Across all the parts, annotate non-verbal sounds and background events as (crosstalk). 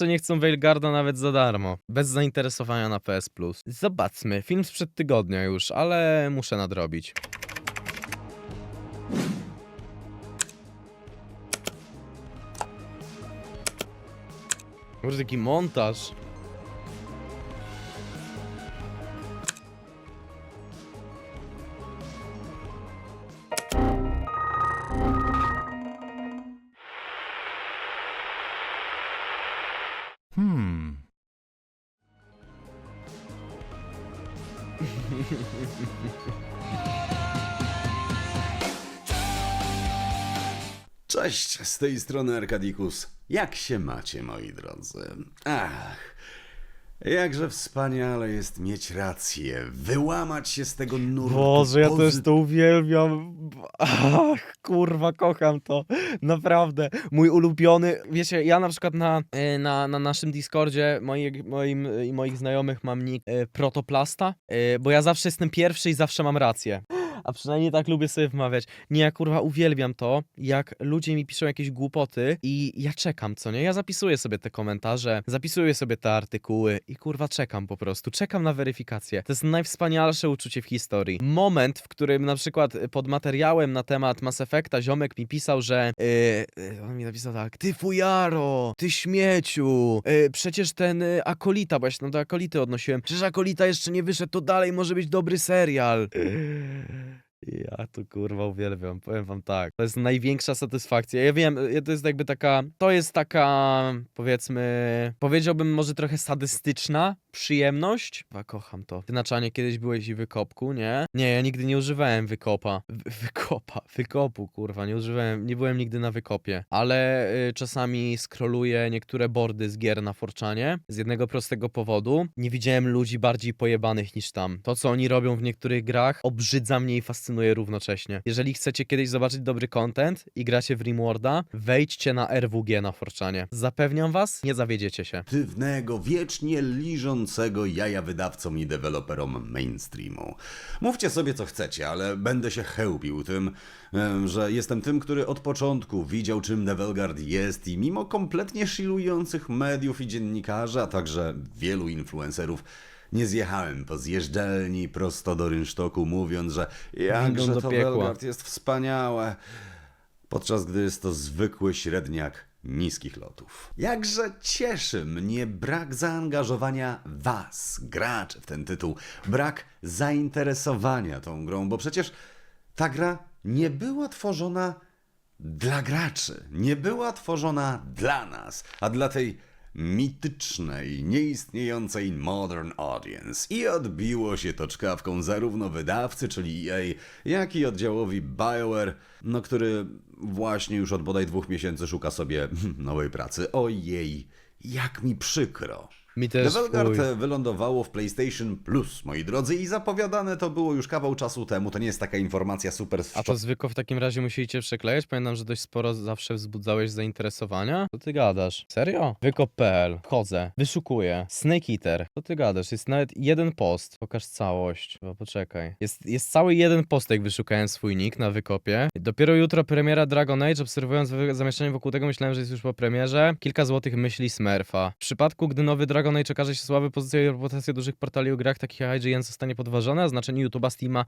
Co nie chcą Veilgarda nawet za darmo. Bez zainteresowania na PS. Zobaczmy, film sprzed tygodnia już, ale muszę nadrobić. Może taki montaż. Z tej strony Arkadikus. Jak się macie, moi drodzy? Ach, jakże wspaniale jest mieć rację, wyłamać się z tego nurtu. Boże, ja też to uwielbiam. Ach, kurwa, kocham to. Naprawdę. Mój ulubiony. Wiecie, ja na przykład na, e, na, na naszym Discordzie moi, moim i moich znajomych mam nick e, Protoplasta, e, bo ja zawsze jestem pierwszy i zawsze mam rację. A przynajmniej tak lubię sobie wmawiać. Nie, ja kurwa uwielbiam to, jak ludzie mi piszą jakieś głupoty i ja czekam, co nie? Ja zapisuję sobie te komentarze, zapisuję sobie te artykuły i kurwa czekam po prostu. Czekam na weryfikację. To jest najwspanialsze uczucie w historii. Moment, w którym na przykład pod materiałem na temat Mass Effecta ziomek mi pisał, że yy, yy, on mi napisał tak, ty fujaro, ty śmieciu, yy, przecież ten yy, Akolita, bo ja się tam do Akolity odnosiłem, przecież Akolita jeszcze nie wyszedł, to dalej może być dobry serial. Ja to kurwa uwielbiam, powiem wam tak. To jest największa satysfakcja. Ja wiem, to jest jakby taka, to jest taka, powiedzmy, powiedziałbym może trochę sadystyczna przyjemność. Chyba kocham to. Ty na czanie kiedyś byłeś i wykopku, nie? Nie, ja nigdy nie używałem wykopa. Wy- wykopa, (laughs) wykopu, kurwa, nie używałem, nie byłem nigdy na wykopie. Ale y, czasami scrolluję niektóre bordy z gier na Forczanie z jednego prostego powodu. Nie widziałem ludzi bardziej pojebanych niż tam. To, co oni robią w niektórych grach, obrzydza mnie i fascynuje równocześnie. Jeżeli chcecie kiedyś zobaczyć dobry content i gracie w Rimworlda, wejdźcie na RWG na Forczanie. Zapewniam was, nie zawiedziecie się. Aktywnego, wiecznie liżącego jaja wydawcom i deweloperom mainstreamu. Mówcie sobie co chcecie, ale będę się chełpił tym, em, że jestem tym, który od początku widział czym Develgard jest i mimo kompletnie shilujących mediów i dziennikarzy, a także wielu influencerów, nie zjechałem po zjeżdżalni prosto do rynsztoku, mówiąc, że jakże to. Velgard jest wspaniałe, podczas gdy jest to zwykły średniak niskich lotów. Jakże cieszy mnie brak zaangażowania was, graczy, w ten tytuł, brak zainteresowania tą grą, bo przecież ta gra nie była tworzona dla graczy, nie była tworzona dla nas, a dla tej mitycznej, nieistniejącej modern audience. I odbiło się to czkawką zarówno wydawcy, czyli EA, jak i oddziałowi BioWare, no który właśnie już od bodaj dwóch miesięcy szuka sobie (laughs) nowej pracy. Ojej, jak mi przykro. Mi też Develgard chuj. wylądowało w PlayStation Plus, moi drodzy, i zapowiadane to było już kawał czasu temu. To nie jest taka informacja super A to zwykle w takim razie musieliście przeklejać? Pamiętam, że dość sporo zawsze wzbudzałeś zainteresowania. Co ty gadasz? Serio? Wykop.pl. Wchodzę. Wyszukuję. Snake Eater. Co ty gadasz? Jest nawet jeden post. Pokaż całość. Bo poczekaj. Jest, jest cały jeden post, jak wyszukałem swój nick na wykopie. Dopiero jutro premiera Dragon Age. Obserwując zamieszczenie wokół tego, myślałem, że jest już po premierze. Kilka złotych myśli Smurfa. W przypadku, gdy nowy Dragon Age okaże się słaby, pozycja i reputacja dużych portali o grach takich jak IGN zostanie podważona, a znaczenie YouTube'a, Steama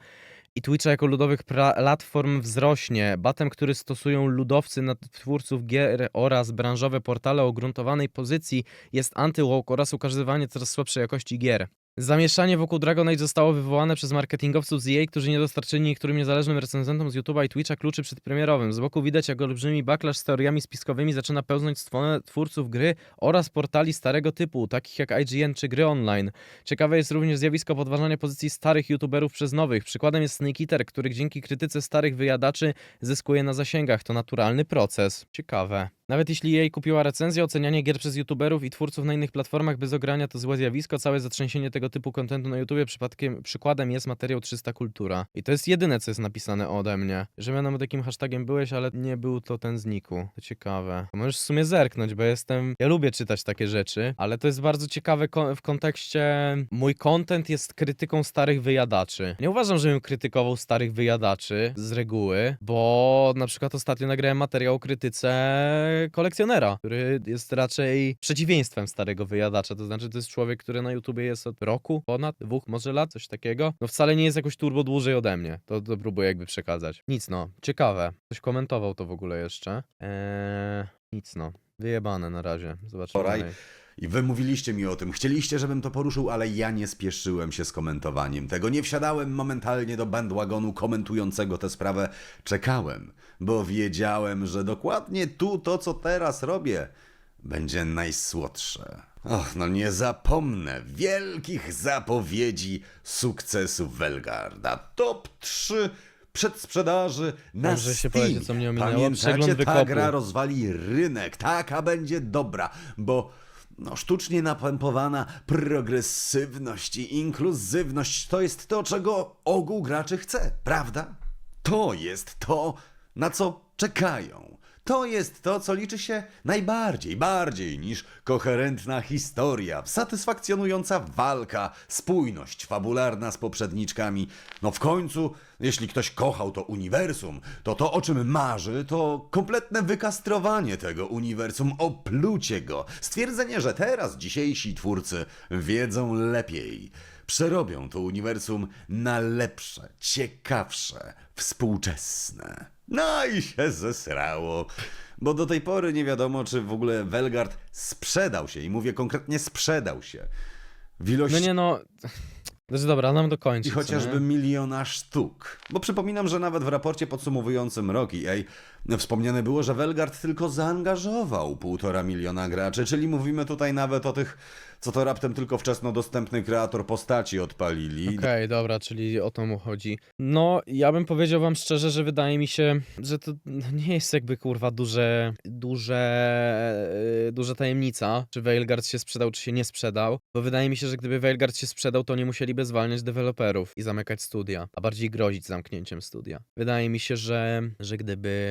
i Twitcha jako ludowych platform wzrośnie. Batem, który stosują ludowcy na twórców gier oraz branżowe portale o gruntowanej pozycji jest antywoke oraz ukazywanie coraz słabszej jakości gier. Zamieszanie wokół Dragon Age zostało wywołane przez marketingowców z EA, którzy nie dostarczyli niektórym niezależnym recenzentom z YouTube'a i Twitcha kluczy przedpremierowym. Z boku widać, jak olbrzymi backlash z teoriami spiskowymi zaczyna pełznąć stronę twórców gry oraz portali starego typu, takich jak IGN czy gry online. Ciekawe jest również zjawisko podważania pozycji starych youtuberów przez nowych. Przykładem jest Snake Eater, który dzięki krytyce starych wyjadaczy zyskuje na zasięgach. To naturalny proces. Ciekawe. Nawet jeśli jej kupiła recenzję, ocenianie gier przez youtuberów i twórców na innych platformach bez ogrania to złe zjawisko. Całe zatrzęsienie tego typu kontentu na YouTubie przypadkiem, przykładem jest materiał 300 Kultura. I to jest jedyne, co jest napisane ode mnie. Że miałem takim hashtagiem byłeś, ale nie był to ten z niku. To ciekawe. Możesz w sumie zerknąć, bo jestem... Ja lubię czytać takie rzeczy, ale to jest bardzo ciekawe ko- w kontekście... Mój content jest krytyką starych wyjadaczy. Nie uważam, żebym krytykował starych wyjadaczy z reguły, bo na przykład ostatnio nagrałem materiał o krytyce kolekcjonera, który jest raczej przeciwieństwem starego wyjadacza. To znaczy, to jest człowiek, który na YouTubie jest od roku, ponad dwóch może lat, coś takiego. No wcale nie jest jakoś turbo dłużej ode mnie. To, to próbuję jakby przekazać. Nic no, ciekawe. Ktoś komentował to w ogóle jeszcze. Eee, nic no. Wyjebane na razie. Zobaczymy. I wy mówiliście mi o tym, chcieliście, żebym to poruszył, ale ja nie spieszyłem się z komentowaniem tego. Nie wsiadałem momentalnie do bandwagonu komentującego tę sprawę. Czekałem, bo wiedziałem, że dokładnie tu to, co teraz robię, będzie najsłodsze. Och, no nie zapomnę wielkich zapowiedzi sukcesu Welgarda. Top 3 przedsprzedaży na Dobrze się co mnie ominęło. Pamiętacie, ta gra rozwali rynek. Taka będzie dobra, bo no, sztucznie napompowana progresywność i inkluzywność to jest to, czego ogół graczy chce, prawda? To jest to, na co czekają. To jest to, co liczy się najbardziej, bardziej niż koherentna historia, satysfakcjonująca walka, spójność fabularna z poprzedniczkami. No w końcu, jeśli ktoś kochał to uniwersum, to to, o czym marzy, to kompletne wykastrowanie tego uniwersum, oplucie go, stwierdzenie, że teraz dzisiejsi twórcy wiedzą lepiej. Przerobią to uniwersum na lepsze, ciekawsze, współczesne. No i się zesrało. Bo do tej pory nie wiadomo, czy w ogóle Welgard sprzedał się. I mówię konkretnie sprzedał się. W ilości No nie no. Znaczy dobra, nam dokończyć. i co chociażby nie? miliona sztuk. Bo przypominam, że nawet w raporcie podsumowującym rok EA wspomniane było, że Welgard tylko zaangażował półtora miliona graczy, czyli mówimy tutaj nawet o tych, co to raptem tylko wczesno dostępny kreator postaci odpalili. Okej, dobra, czyli o to mu chodzi. No, ja bym powiedział wam szczerze, że wydaje mi się, że to nie jest jakby kurwa duże, duże, yy, duża tajemnica, czy Veilguard się sprzedał, czy się nie sprzedał, bo wydaje mi się, że gdyby Veilguard się sprzedał, to nie musieliby zwalniać deweloperów i zamykać studia, a bardziej grozić zamknięciem studia. Wydaje mi się, że, że gdyby,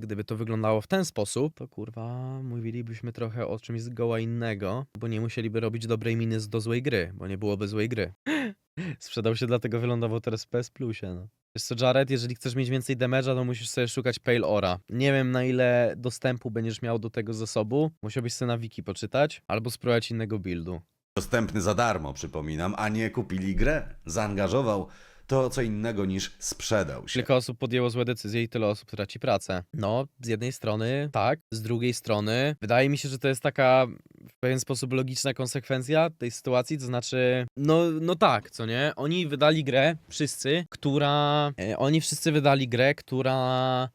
gdyby to wyglądało w ten sposób, to kurwa mówilibyśmy trochę o czymś zgoła innego, bo nie musieliby robić dobrej miny do złej gry, bo nie byłoby złej gry. (laughs) Sprzedał się, dlatego wylądował teraz w PS Plusie, no. Wiesz co, Jared, jeżeli chcesz mieć więcej damage'a, to musisz sobie szukać Pale Ora. Nie wiem, na ile dostępu będziesz miał do tego zasobu. Musiałbyś sobie na wiki poczytać, albo spróbować innego buildu. Dostępny za darmo, przypominam, a nie kupili grę. Zaangażował to co innego niż sprzedał się. Kilka osób podjęło złe decyzje i tyle osób traci pracę. No, z jednej strony tak, z drugiej strony wydaje mi się, że to jest taka w pewien sposób logiczna konsekwencja tej sytuacji, to znaczy, no, no tak, co nie? Oni wydali grę, wszyscy, która, e, oni wszyscy wydali grę, która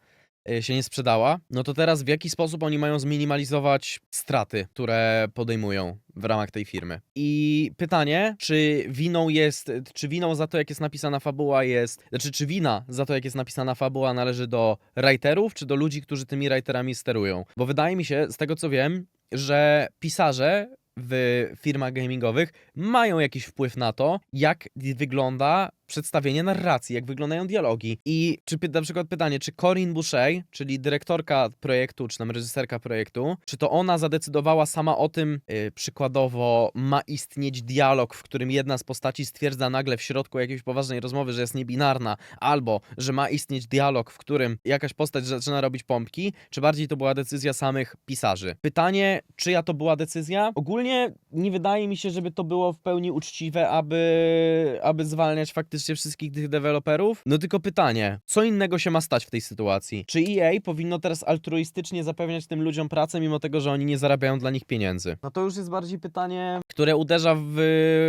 się nie sprzedała, no to teraz w jaki sposób oni mają zminimalizować straty, które podejmują w ramach tej firmy. I pytanie, czy winą jest, czy winą za to, jak jest napisana fabuła jest, znaczy czy wina za to, jak jest napisana fabuła należy do writerów, czy do ludzi, którzy tymi writerami sterują? Bo wydaje mi się, z tego co wiem, że pisarze w firmach gamingowych mają jakiś wpływ na to, jak wygląda przedstawienie narracji, jak wyglądają dialogi. I czy na przykład pytanie, czy Corinne Boucher, czyli dyrektorka projektu, czy tam reżyserka projektu, czy to ona zadecydowała sama o tym, yy, przykładowo ma istnieć dialog, w którym jedna z postaci stwierdza nagle w środku jakiejś poważnej rozmowy, że jest niebinarna, albo że ma istnieć dialog, w którym jakaś postać zaczyna robić pompki, czy bardziej to była decyzja samych pisarzy. Pytanie, czyja to była decyzja? Ogólnie nie wydaje mi się, żeby to było w pełni uczciwe, aby, aby zwalniać faktycznie wszystkich tych deweloperów. No tylko pytanie, co innego się ma stać w tej sytuacji? Czy EA powinno teraz altruistycznie zapewniać tym ludziom pracę, mimo tego, że oni nie zarabiają dla nich pieniędzy? No to już jest bardziej pytanie, które uderza w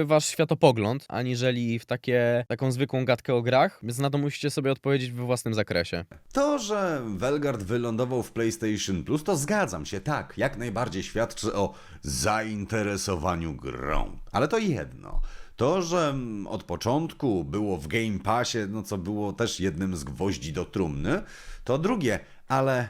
wasz światopogląd, aniżeli w takie, taką zwykłą gadkę o grach, więc na to musicie sobie odpowiedzieć we własnym zakresie. To, że Welgard wylądował w PlayStation Plus, to zgadzam się, tak, jak najbardziej świadczy o zainteresowaniu grą. Ale to jedno. To, że od początku było w Game Passie, no co było też jednym z gwoździ do trumny, to drugie, ale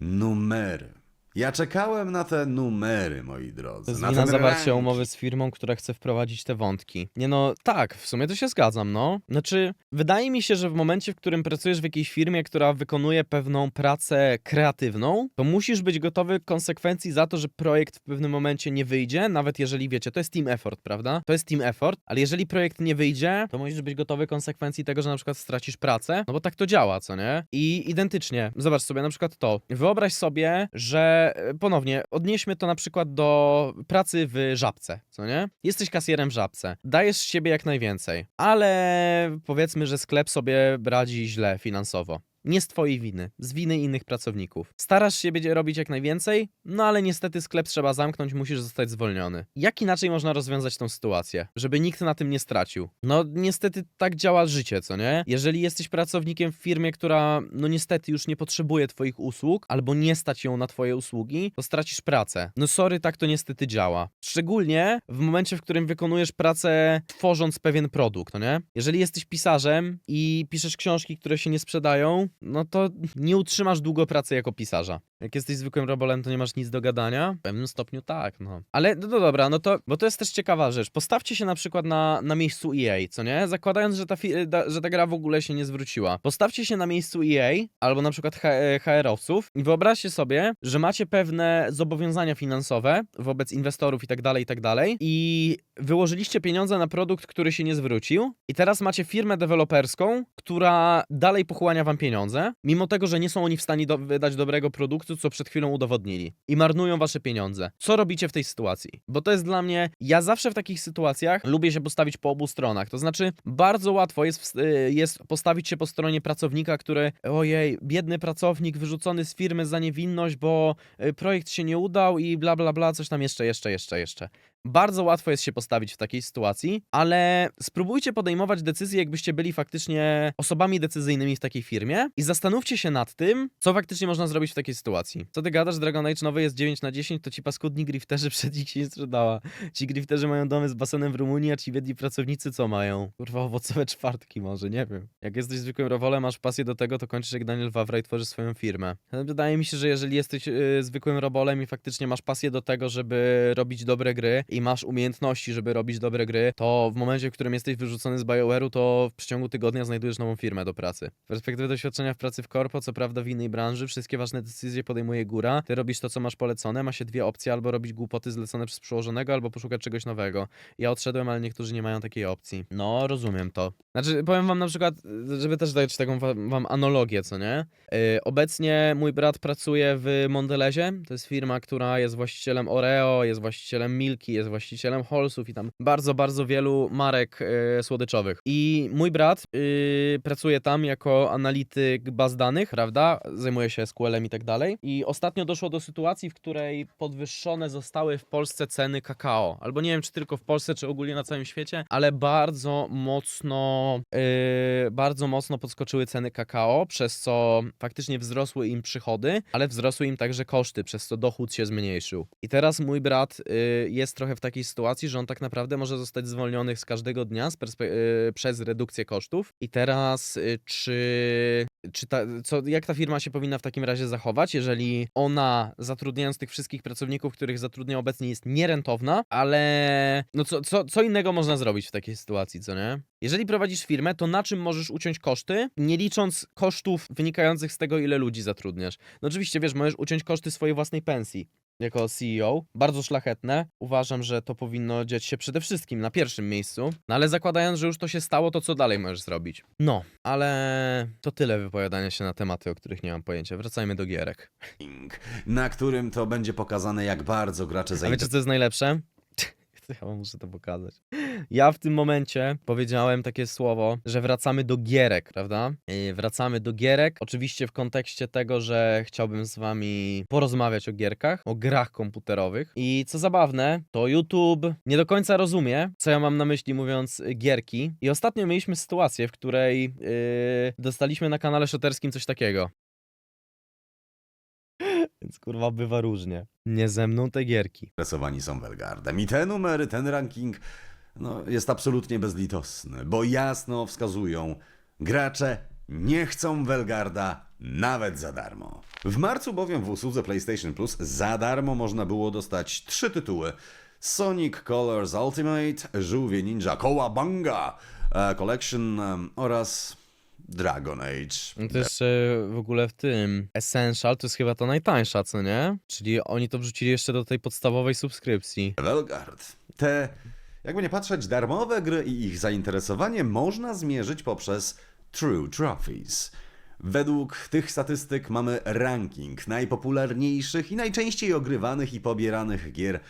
numery. Ja czekałem na te numery, moi drodzy. To jest na wina ten zawarcia ranking. umowy z firmą, która chce wprowadzić te wątki. Nie no, tak, w sumie to się zgadzam, no. Znaczy, wydaje mi się, że w momencie, w którym pracujesz w jakiejś firmie, która wykonuje pewną pracę kreatywną, to musisz być gotowy konsekwencji za to, że projekt w pewnym momencie nie wyjdzie, nawet jeżeli wiecie, to jest team effort, prawda? To jest team effort, ale jeżeli projekt nie wyjdzie, to musisz być gotowy konsekwencji tego, że na przykład stracisz pracę, no bo tak to działa, co nie? I identycznie, zobacz sobie na przykład to. Wyobraź sobie, że e, ponownie odnieśmy to na przykład do pracy w żabce, co nie? Jesteś kasjerem w żabce, dajesz z siebie jak najwięcej, ale powiedzmy, że sklep sobie radzi źle finansowo. Nie z twojej winy, z winy innych pracowników. Starasz się będzie robić jak najwięcej, no ale niestety sklep trzeba zamknąć, musisz zostać zwolniony. Jak inaczej można rozwiązać tą sytuację, żeby nikt na tym nie stracił? No niestety tak działa życie, co nie? Jeżeli jesteś pracownikiem w firmie, która no niestety już nie potrzebuje twoich usług, albo nie stać ją na twoje usługi, to stracisz pracę. No sorry, tak to niestety działa. Szczególnie w momencie, w którym wykonujesz pracę tworząc pewien produkt, no nie? Jeżeli jesteś pisarzem i piszesz książki, które się nie sprzedają, no to nie utrzymasz długo pracy jako pisarza. Jak jesteś zwykłym robolem, to nie masz nic do gadania? W pewnym stopniu tak, no. Ale no, no dobra, no to, bo to jest też ciekawa rzecz. Postawcie się na przykład na, na miejscu EA, co nie? Zakładając, że ta, da, że ta gra w ogóle się nie zwróciła. Postawcie się na miejscu EA, albo na przykład H- e, HR-owców i wyobraźcie sobie, że macie pewne zobowiązania finansowe wobec inwestorów i tak dalej, i tak dalej i wyłożyliście pieniądze na produkt, który się nie zwrócił i teraz macie firmę deweloperską, która dalej pochłania wam pieniądze, mimo tego, że nie są oni w stanie do- wydać dobrego produktu, co przed chwilą udowodnili i marnują wasze pieniądze. Co robicie w tej sytuacji? Bo to jest dla mnie, ja zawsze w takich sytuacjach lubię się postawić po obu stronach, to znaczy bardzo łatwo jest, y, jest postawić się po stronie pracownika, który ojej, biedny pracownik wyrzucony z firmy za niewinność, bo y, projekt się nie udał i bla bla bla, coś tam jeszcze, jeszcze, jeszcze, jeszcze. Bardzo łatwo jest się postawić w takiej sytuacji, ale spróbujcie podejmować decyzje, jakbyście byli faktycznie osobami decyzyjnymi w takiej firmie i zastanówcie się nad tym, co faktycznie można zrobić w takiej sytuacji. Co ty gadasz, Dragon Age nowy jest 9 na 10, to ci paskudni grifterzy przed nich się nie sprzedała. Ci grifterzy mają domy z basenem w Rumunii, a ci biedni pracownicy co mają? Kurwa, owocowe czwartki może, nie wiem. Jak jesteś zwykłym rowolem, masz pasję do tego, to kończysz jak Daniel Wawra i tworzysz swoją firmę. Wydaje mi się, że jeżeli jesteś y, zwykłym robolem i faktycznie masz pasję do tego, żeby robić dobre gry i masz umiejętności, żeby robić dobre gry, to w momencie, w którym jesteś wyrzucony z BioWare'u, to w przeciągu tygodnia znajdujesz nową firmę do pracy. Z perspektywy doświadczenia w pracy w korpo, co prawda w innej branży, wszystkie ważne decyzje podejmuje góra, ty robisz to, co masz polecone, ma się dwie opcje, albo robić głupoty zlecone przez przełożonego, albo poszukać czegoś nowego. Ja odszedłem, ale niektórzy nie mają takiej opcji. No, rozumiem to. Znaczy, powiem wam na przykład, żeby też dać taką wam analogię, co nie? Yy, obecnie mój brat pracuje w Mondelezie, to jest firma, która jest właścicielem Oreo, jest właścicielem Milki, jest właścicielem Holsów i tam bardzo, bardzo wielu marek yy, słodyczowych. I mój brat yy, pracuje tam jako analityk baz danych, prawda? Zajmuje się SQL-em i tak dalej. I ostatnio doszło do sytuacji, w której podwyższone zostały w Polsce ceny kakao. Albo nie wiem, czy tylko w Polsce, czy ogólnie na całym świecie, ale bardzo mocno, yy, bardzo mocno podskoczyły ceny kakao, przez co faktycznie wzrosły im przychody, ale wzrosły im także koszty, przez co dochód się zmniejszył. I teraz mój brat yy, jest trochę w takiej sytuacji, że on tak naprawdę może zostać zwolniony z każdego dnia z yy, przez redukcję kosztów. I teraz yy, czy czy ta, co, jak ta firma się powinna w takim razie zachować, jeżeli ona zatrudniając tych wszystkich pracowników, których zatrudnia obecnie jest nierentowna, ale no co, co, co innego można zrobić w takiej sytuacji, co nie? Jeżeli prowadzisz firmę, to na czym możesz uciąć koszty, nie licząc kosztów wynikających z tego, ile ludzi zatrudniasz? No oczywiście, wiesz, możesz uciąć koszty swojej własnej pensji jako CEO. Bardzo szlachetne. Uważam, że to powinno dziać się przede wszystkim na pierwszym miejscu. No ale zakładając, że już to się stało, to co dalej możesz zrobić? No, ale to tyle wypowiadania się na tematy, o których nie mam pojęcia. Wracajmy do gierek. na którym to będzie pokazane, jak bardzo gracze A wiecie, zainteresowani. co jest najlepsze? (laughs) Ja wam muszę to pokazać. Ja w tym momencie powiedziałem takie słowo, że wracamy do gierek, prawda? Wracamy do gierek. Oczywiście w kontekście tego, że chciałbym z wami porozmawiać o gierkach, o grach komputerowych. I co zabawne, to YouTube nie do końca rozumie, co ja mam na myśli mówiąc gierki. I ostatnio mieliśmy sytuację, w której yy, dostaliśmy na kanale szoterskim coś takiego. (laughs) Więc kurwa bywa różnie. Nie ze mną te gierki. są Welgardem. I te numery, ten ranking no, jest absolutnie bezlitosny, bo jasno wskazują, gracze nie chcą Velgarda nawet za darmo. W marcu bowiem w usłudze PlayStation Plus za darmo można było dostać trzy tytuły. Sonic Colors Ultimate, Żółwie Ninja Kowabanga e, Collection oraz Dragon Age. No to jeszcze w ogóle w tym Essential to jest chyba ta najtańsza, co nie? Czyli oni to wrzucili jeszcze do tej podstawowej subskrypcji. Velgard. Te, jakby nie patrzeć, darmowe gry i ich zainteresowanie można zmierzyć poprzez True Trophies. Według tych statystyk mamy ranking najpopularniejszych i najczęściej ogrywanych i pobieranych gier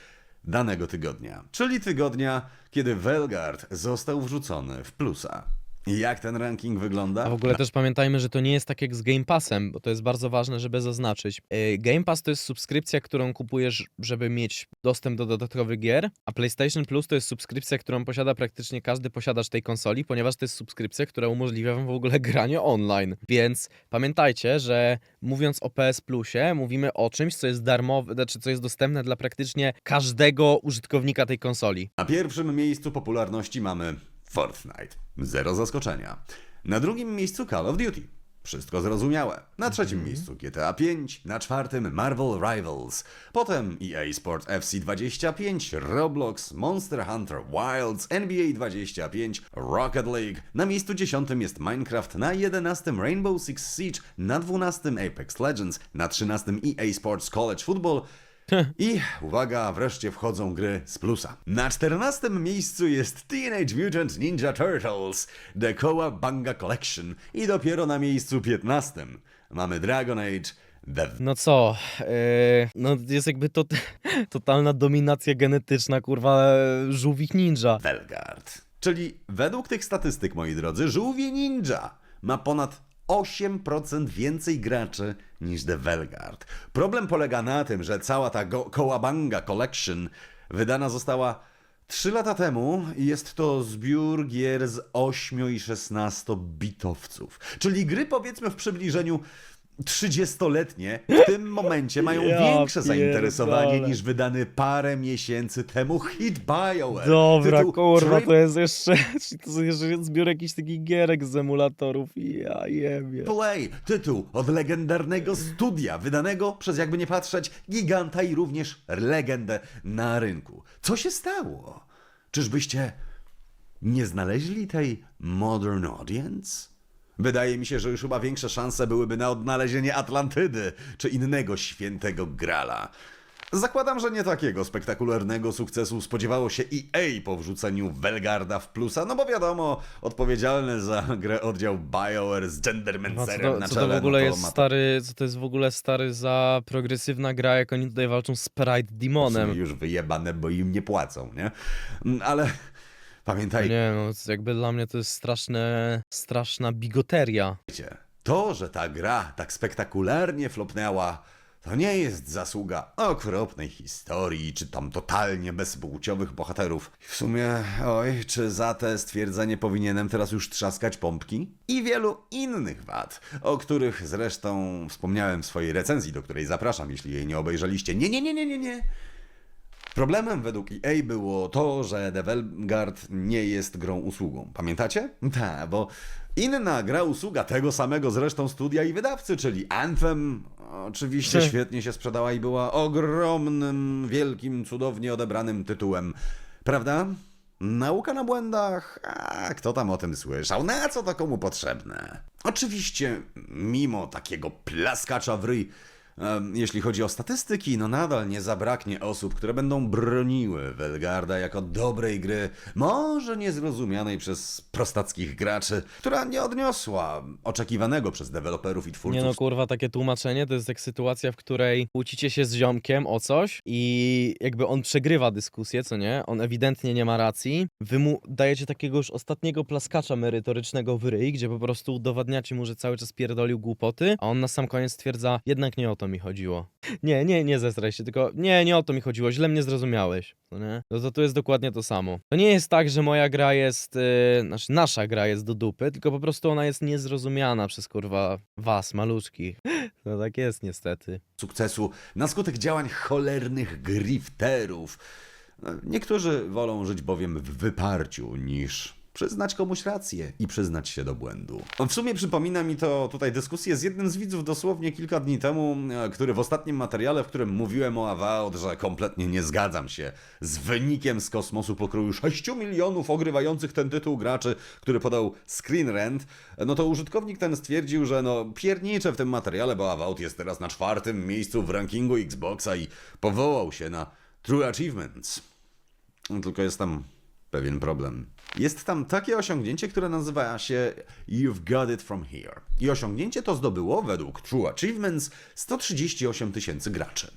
danego tygodnia. Czyli tygodnia, kiedy Velgard został wrzucony w plusa. Jak ten ranking wygląda? A w ogóle też pamiętajmy, że to nie jest tak jak z Game Passem, bo to jest bardzo ważne, żeby zaznaczyć. Yy, Game Pass to jest subskrypcja, którą kupujesz, żeby mieć dostęp do dodatkowych gier, a PlayStation Plus to jest subskrypcja, którą posiada praktycznie każdy posiadacz tej konsoli, ponieważ to jest subskrypcja, która umożliwia wam w ogóle (laughs) granie online. Więc pamiętajcie, że mówiąc o PS Plusie, mówimy o czymś, co jest darmowe, znaczy co jest dostępne dla praktycznie każdego użytkownika tej konsoli. Na pierwszym miejscu popularności mamy Fortnite. Zero zaskoczenia. Na drugim miejscu Call of Duty. Wszystko zrozumiałe. Na trzecim miejscu GTA 5, na czwartym Marvel Rivals. Potem EA Sport FC 25, Roblox, Monster Hunter Wilds, NBA 25, Rocket League. Na miejscu dziesiątym jest Minecraft, na jedenastym Rainbow Six Siege, na dwunastym Apex Legends, na trzynastym EA Sports College Football, i uwaga, wreszcie wchodzą gry z plusa. Na 14 miejscu jest Teenage Mutant Ninja Turtles The Banga Collection i dopiero na miejscu 15 mamy Dragon Age The No co, yy, no jest jakby to, (laughs) totalna dominacja genetyczna, kurwa, żółwich ninja. Velgard. Czyli według tych statystyk, moi drodzy, żółwie ninja ma ponad 8% więcej graczy niż The Velgard. Problem polega na tym, że cała ta Kołabanga Collection wydana została 3 lata temu jest to zbiór gier z 8 i 16 bitowców. Czyli gry powiedzmy w przybliżeniu 30-letnie w tym momencie mają Ja większe zainteresowanie pierdolę. niż wydany parę miesięcy temu hit BioWare. Dobra, Tytuł kurwa, to jest jeszcze, to jest jeszcze zbiór jakichś takich gierek z emulatorów i ja jebie. Play, tytuł od legendarnego studia, wydanego przez jakby nie patrzeć giganta i również legendę na rynku. Co się stało? Czyżbyście nie znaleźli tej modern audience? Wydaje mi się, że już chyba większe szanse byłyby na odnalezienie Atlantydy czy innego świętego grala. Zakładam, że nie takiego spektakularnego sukcesu spodziewało się EA po wrzuceniu Velgarda w plusa, no bo wiadomo, odpowiedzialny za grę oddział BioWare z No, co, Gendermancerem to, na co czele. to w ogóle no to jest ma stary, co to jest w ogóle stary za progresywna gra, jak oni tutaj walczą z sumie Demonem. już wyjebane, bo im nie płacą, nie? Mm, Ale pamiętajcie, Nie no, to jakby dla mnie to jest straszne, straszna bigoteria. to, że ta gra tak spektakularnie flopnęła, to nie jest zasługa okropnej historii, czy tam totalnie bezpłciowych bohaterów. W sumie, oj, czy za te stwierdzenie powinienem teraz już trzaskać pompki? I wielu innych wad, o których zresztą wspomniałem w swojej recenzji, do której zapraszam, jeśli jej nie obejrzeliście. Nie, nie, nie, nie, nie, nie. Problemem według EA było to, że The Vanguard nie jest grą usługą. Pamiętacie? Tak, bo inna gra usługa tego samego zresztą studia i wydawcy, czyli Anthem, oczywiście świetnie się sprzedała i była ogromnym, wielkim, cudownie odebranym tytułem. Prawda? Nauka na błędach? A kto tam o tym słyszał? Na co to komu potrzebne? Oczywiście, mimo takiego plaskacza w ryj, jeśli chodzi o statystyki, no nadal nie zabraknie osób, które będą broniły Velgarda jako dobrej gry, może niezrozumianej przez prostackich graczy, która nie odniosła oczekiwanego przez deweloperów i twórców Nie no kurwa, takie tłumaczenie to jest jak sytuacja, w której kłócicie się z ziomkiem o coś i jakby on przegrywa dyskusję, co nie? On ewidentnie nie ma racji. Wy mu dajecie takiego już ostatniego plaskacza merytorycznego w ryj, gdzie po prostu udowadniacie mu, że cały czas pierdolił głupoty, a on na sam koniec stwierdza, jednak nie o to mi chodziło. Nie, nie, nie zestraj się, tylko nie, nie o to mi chodziło, źle mnie zrozumiałeś, co nie? No to tu jest dokładnie to samo. To nie jest tak, że moja gra jest, yy, znaczy nasza gra jest do dupy, tylko po prostu ona jest niezrozumiana przez kurwa was, maluczkich. (laughs) No tak jest niestety. sukcesu na skutek działań cholernych grifterów. No, Niektórzy wolą żyć bowiem w wyparciu niż Przyznać komuś rację i przyznać się do błędu. W sumie przypomina mi to tutaj dyskusję z jednym z widzów dosłownie kilka dni temu, e, który w ostatnim materiale, w którym mówiłem o Avowed, że kompletnie nie zgadzam się z wynikiem z kosmosu pokroju 6 milionów ogrywających ten tytuł graczy, który podał Screen Rant, no to użytkownik ten stwierdził, że no pierniczę w tym materiale, bo Avowed jest teraz na czwartym miejscu w rankingu Xboxa i powołał się na True Achievements. Tylko jest tam pewien problem. Jest tam takie osiągnięcie, które nazywa się You've Got It From Here. I osiągnięcie to zdobyło, według True Achievements, 138 tysięcy graczy.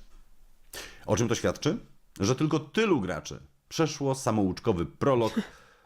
O czym to świadczy? Że tylko tylu graczy przeszło samouczkowy prolog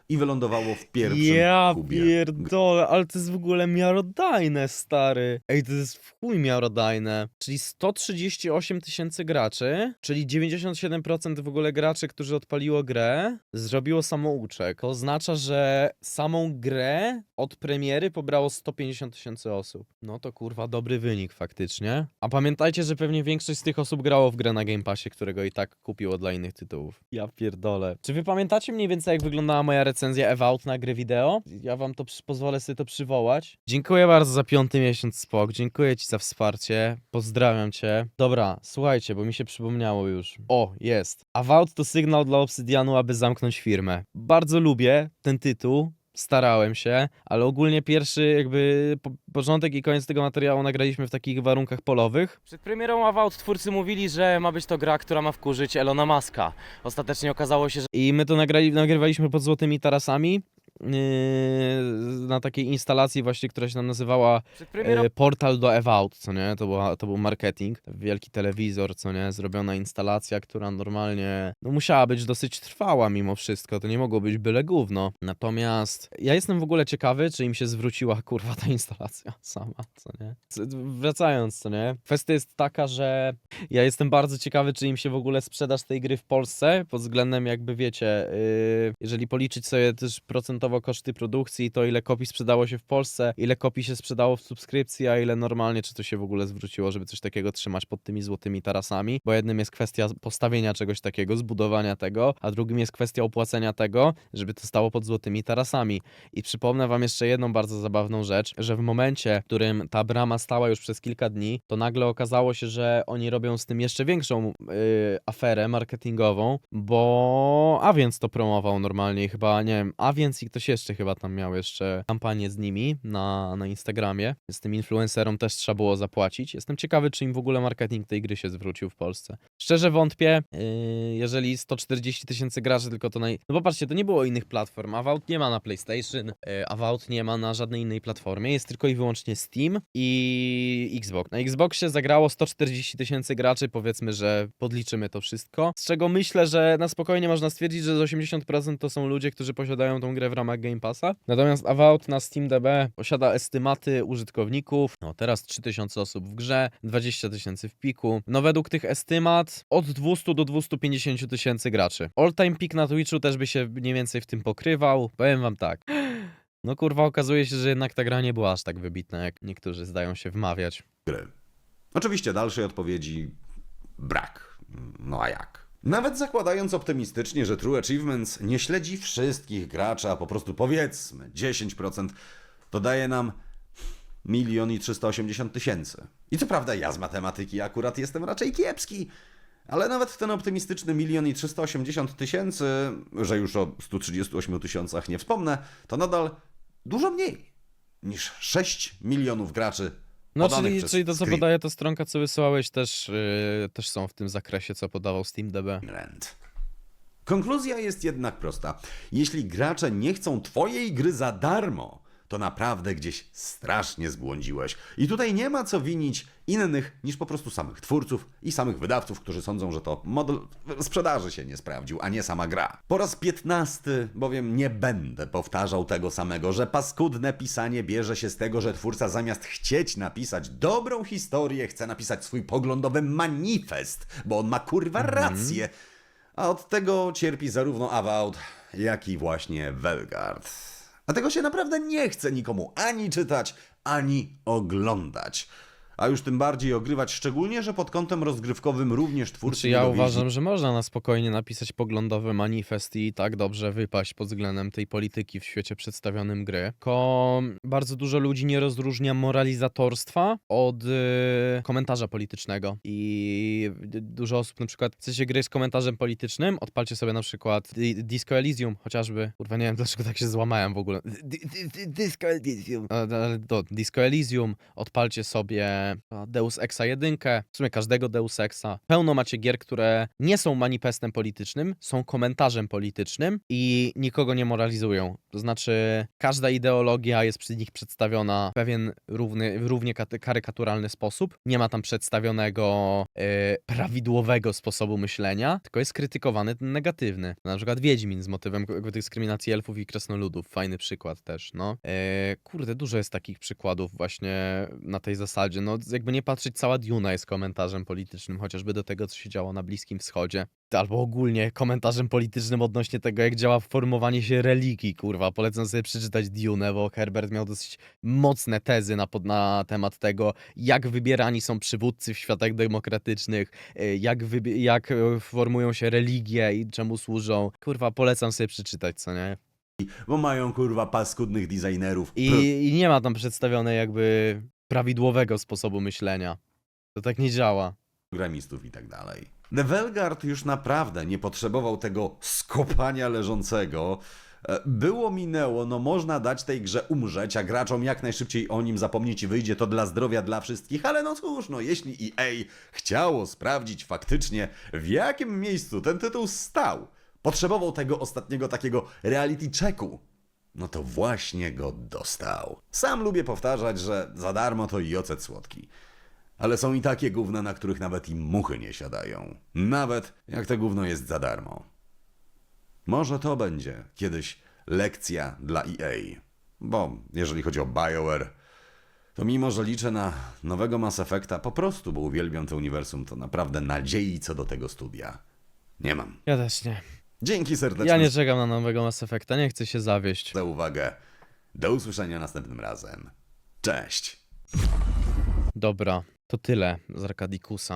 i wylądowało w pierwszym Ja kubie. pierdolę, ale to jest w ogóle miarodajne, stary. Ej, to jest w chuj miarodajne. Czyli 138 tysięcy graczy, czyli 97% w ogóle graczy, którzy odpaliło grę, zrobiło samouczek. To oznacza, że samą grę od premiery pobrało 150 tysięcy osób. No to kurwa dobry wynik faktycznie. A pamiętajcie, że pewnie większość z tych osób grało w grę na Game Passie, którego i tak kupiło dla innych tytułów. Ja pierdolę. Czy wy pamiętacie mniej więcej jak wyglądała moja recenzja Evout na gry wideo? Ja wam to pozwolę sobie to przywołać. Dziękuję bardzo za piąty miesiąc spok. Dziękuję ci za wsparcie. Pozdrawiam cię. Dobra, słuchajcie, bo mi się przypomniało już. O, jest. Avowed to sygnał dla Obsydianu, aby zamknąć firmę. Bardzo lubię ten tytuł. Starałem się, ale ogólnie pierwszy jakby po początek i koniec tego materiału nagraliśmy w takich warunkach polowych. Przed premierą Avowed twórcy mówili, że ma być to gra, która ma wkurzyć Elona Muska. Ostatecznie okazało się, że... I my to nagrali, nagrywaliśmy pod złotymi tarasami. Yy, na takiej instalacji właśnie, która się nam nazywała e, portal do Evout, co nie? To, była, to był marketing. Wielki telewizor, co nie? Zrobiona instalacja, która normalnie no, musiała być dosyć trwała mimo wszystko. To nie mogło być byle gówno. Natomiast ja jestem w ogóle ciekawy, czy im się zwróciła (laughs) kurwa ta instalacja sama, co nie? Wracając, co nie? Kwestia jest taka, że ja jestem bardzo ciekawy, czy im się w ogóle sprzedaż tej gry w Polsce, pod względem jakby wiecie, yy, jeżeli policzyć sobie też procentowo koszty produkcji, to ile kopii sprzedało się w Polsce, ile kopii się sprzedało w subskrypcji, a ile normalnie, czy to się w ogóle zwróciło, żeby coś takiego trzymać pod tymi złotymi tarasami, bo jednym jest kwestia postawienia czegoś takiego, zbudowania tego, a drugim jest kwestia opłacenia tego, żeby to stało pod złotymi tarasami. I przypomnę wam jeszcze jedną bardzo zabawną rzecz, że w momencie, w którym ta brama stała już przez kilka dni, to nagle okazało się, że oni robią z tym jeszcze większą yy, aferę marketingową, bo Avience to promował normalnie chyba, nie wiem, Avience i ktoś jeszcze chyba tam miał jeszcze kampanię z nimi na, na Instagramie. Z tym influencerom też trzeba było zapłacić. Jestem ciekawy, czy im w ogóle marketing tej gry się zwrócił w Polsce. Szczerze wątpię, yy, jeżeli 140 tysięcy graczy tylko to naj... No bo patrzcie, to nie było innych platform. Avowed nie ma na PlayStation, yy, Avowed nie ma na żadnej innej platformie. Jest tylko i wyłącznie Steam i Xbox. Na Xboxie zagrało 140 tysięcy graczy, powiedzmy, że podliczymy to wszystko. Z czego myślę, że na spokojnie można stwierdzić, że z 80% to są ludzie, którzy posiadają tą grę w ramach Game Passa. Natomiast Avowed na SteamDB posiada estymaty użytkowników. No teraz 3000 osób w grze, 20 tysięcy w piku. No według tych estymat od 200 do 250 tysięcy graczy. All time peak na Twitchu też by się mniej więcej w tym pokrywał. Powiem wam tak. No kurwa, okazuje się, że jednak ta gra nie była aż tak wybitna, jak niektórzy zdają się wmawiać. gry. Oczywiście dalszej odpowiedzi brak. No a jak? Nawet zakładając optymistycznie, że True Achievements nie śledzi wszystkich graczy, a po prostu powiedzmy 10%, to daje nam milion i 380 tysięcy. I co prawda ja z matematyki akurat jestem raczej kiepski, ale nawet ten optymistyczny milion i 380 tysięcy, że już o 138 tysiącach nie wspomnę, to nadal dużo mniej niż 6 milionów graczy No, podanych czyli, przez czyli to, co Screen podaje ta stronka, co wysyłałeś, też, yy, też są w tym zakresie, co podawał SteamDB. Rand. Konkluzja jest jednak prosta. Jeśli gracze nie chcą twojej gry za darmo, to naprawdę gdzieś strasznie zbłądziłeś. I tutaj nie ma co winić innych niż po prostu samych twórców i samych wydawców, którzy sądzą, że to model sprzedaży się nie sprawdził, a nie sama gra. Po raz piętnasty bowiem nie będę powtarzał tego samego, że paskudne pisanie bierze się z tego, że twórca zamiast chcieć napisać dobrą historię, chce napisać swój poglądowy manifest, bo on ma kurwa rację. A od tego cierpi zarówno Avowed, jak i właśnie Velgard. A tego się naprawdę nie chce nikomu ani czytać, ani oglądać. A już tym bardziej ogrywać, szczególnie, że pod kątem rozgrywkowym również twórcy Znaczy nie ja dowieźli uważam, że można na spokojnie napisać poglądowy manifest i tak dobrze wypaść pod względem tej polityki w świecie przedstawionym gry. Tylko bardzo dużo ludzi nie rozróżnia moralizatorstwa od y, komentarza politycznego. I dużo osób na przykład chcecie gry z komentarzem politycznym, odpalcie sobie na przykład Di- Disco Elysium chociażby. Kurwa, nie wiem dlaczego tak się złamałem w ogóle. Di- di- di- Disco Elysium. Ale To, Disco Elysium, odpalcie sobie Deus Exa 1, w sumie każdego Deus Exa. Pełno macie gier, które nie są manifestem politycznym, są komentarzem politycznym i nikogo nie moralizują. To znaczy, każda ideologia jest przy nich przedstawiona w pewien równy, równie karykaturalny sposób. Nie ma tam przedstawionego e, prawidłowego sposobu myślenia, tylko jest krytykowany ten negatywny. Na przykład Wiedźmin z motywem dyskryminacji elfów i krasnoludów. Fajny przykład też, no. E, kurde, dużo jest takich przykładów właśnie na tej zasadzie. No, jakby nie patrzeć, cała Duna jest komentarzem politycznym, chociażby do tego, co się działo na Bliskim Wschodzie. Albo ogólnie komentarzem politycznym odnośnie tego, jak działa formowanie się religii, kurwa. Polecam sobie przeczytać Dune, bo Herbert miał dosyć mocne tezy na, pod, na temat tego, jak wybierani są przywódcy w światach demokratycznych, y, jak, jak y, formują się religie i czemu służą. Kurwa, polecam sobie przeczytać, co nie? bo mają kurwa paskudnych designerów. I, I nie ma tam przedstawionej jakby prawidłowego sposobu myślenia. To tak nie działa. programistów i tak dalej. The Velgard już naprawdę nie potrzebował tego skopania leżącego. E, Było minęło, no można dać tej grze umrzeć, a graczom jak najszybciej o nim zapomnieć i wyjdzie to dla zdrowia dla wszystkich, ale no cóż, no jeśli EA chciało sprawdzić faktycznie w jakim miejscu ten tytuł stał, potrzebował tego ostatniego takiego reality checku, no to właśnie go dostał. Sam lubię powtarzać, że za darmo to i ocet słodki. Ale są i takie gówna, na których nawet i muchy nie siadają. Nawet jak to gówno jest za darmo. Może to będzie kiedyś lekcja dla EA. Bo jeżeli chodzi o BioWare, to mimo, że liczę na nowego Mass Effecta, po prostu, bo uwielbiam to uniwersum, to naprawdę nadziei co do tego studia nie mam. Ja też nie. Dzięki serdecznie Ja nie czekam na nowego Mass Effecta, nie chcę się zawieść. za uwagę. Do usłyszenia następnym razem. Cześć! Dobra, to tyle z Arkadikusa.